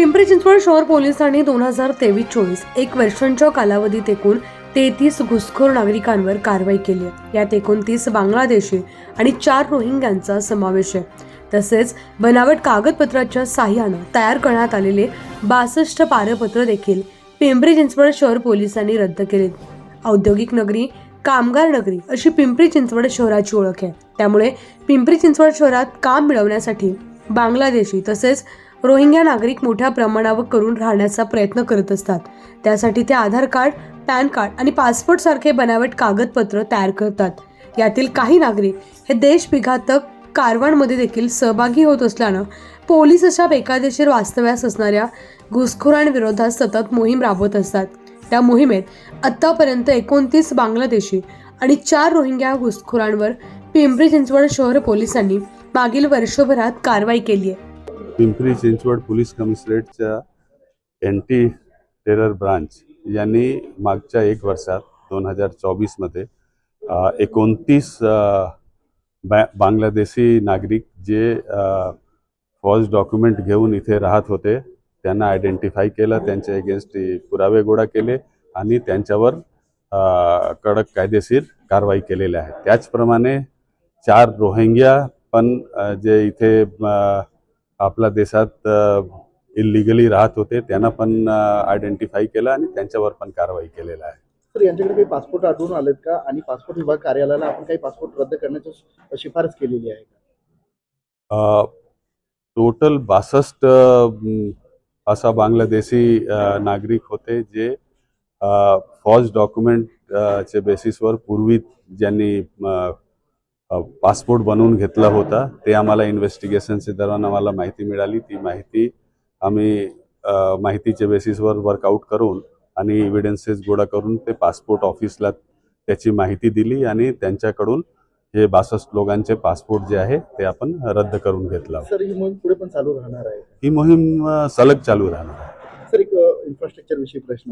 पिंपरी चिंचवड शहर पोलिसांनी दोन हजार तेवीस चोवीस एक वर्षांच्या कालावधीत एकूण तेहतीस घुसखोर नागरिकांवर कारवाई केली आहे. यात एकोणतीस बांगलादेशी आणि चार रोहिंग्यांचा समावेश आहे. तसेच बनावट कागदपत्राच्या साह्यानं तयार करण्यात आलेले बासष्ट पारपत्र देखील पिंपरी चिंचवड शहर पोलिसांनी रद्द केले औद्योगिक नगरी कामगार नगरी अशी पिंपरी चिंचवड शहराची ओळख आहे. त्यामुळे पिंपरी चिंचवड शहरात काम मिळवण्यासाठी बांगलादेशी तसेच रोहिंग्या नागरिक मोठ्या प्रमाणावर करून राहण्याचा प्रयत्न करत असतात. त्यासाठी ते आधार कार्ड पॅन कार्ड आणि पासपोर्ट सारखे बनावट कागदपत्र तयार करतात. यातील काही नागरिक हे देशविघातक कारवांमध्ये देखील सहभागी होत असल्यानं पोलीस अशा बेकायदेशीर वास्तव्यास असणाऱ्या घुसखोरांविरोधात सतत मोहीम राबवत असतात. त्या मोहिमेत आत्तापर्यंत एकोणतीस बांगलादेशी आणि चार रोहिंग्या घुसखोरांवर पिंपरी चिंचवड शहर पोलिसांनी मागील वर्षभरात कारवाई केली आहे पिंपरी चिंचवड पोलीस कमिशनरेटच्या अँटी टेरर ब्रांच यांनी मागच्या एक वर्षात दोन हजार चोवीसमध्ये एकोणतीस बॅ बांगलादेशी नागरिक जे फॉल्स डॉक्युमेंट घेऊन इथे राहत होते त्यांना आयडेंटिफाय केलं त्यांच्या एगेन्स्ट पुरावे गोळा केले आणि त्यांच्यावर कडक कायदेशीर कारवाई केलेल्या आहे. त्याचप्रमाणे चार रोहिंग्या पण जे इथे आपल्या देशात इलिगली राहत होते त्यांना पण आयडेंटिफाय केलं आणि त्यांच्यावर पण कारवाई केलेलं आहे. तर यांच्याकडे काही पासपोर्ट आढळून आलेत का? आणि पासपोर्ट विभाग कार्यालयाला आपण काही पासपोर्ट रद्द करण्याची शिफारस केलेली आहे का? टोटल बासष्ट असा बांगलादेशी नागरिक होते जे फॉल्स डॉक्युमेंट च्या बेसिसवर पूर्वी ज्यांनी पासपोर्ट बनवून घेतला होता. ते आम्हाला इन्व्हेस्टिगेशनच्या दरम्यान आम्हाला माहिती मिळाली. ती माहिती आम्ही माहितीच्या बेसिसवर वर्कआउट करून आणि एव्हिडन्सेस गोळा करून ते पासपोर्ट ऑफिसला त्याची माहिती दिली आणि त्यांच्याकडून हे बासष्ट लोकांचे पासपोर्ट जे आहे ते आपण रद्द करून घेतला सर ही मोहीम पुढे पण चालू राहणार आहे? ही मोहीम सलग चालू राहणार आहे. सर एक इन्फ्रास्ट्रक्चर विषयी प्रश्न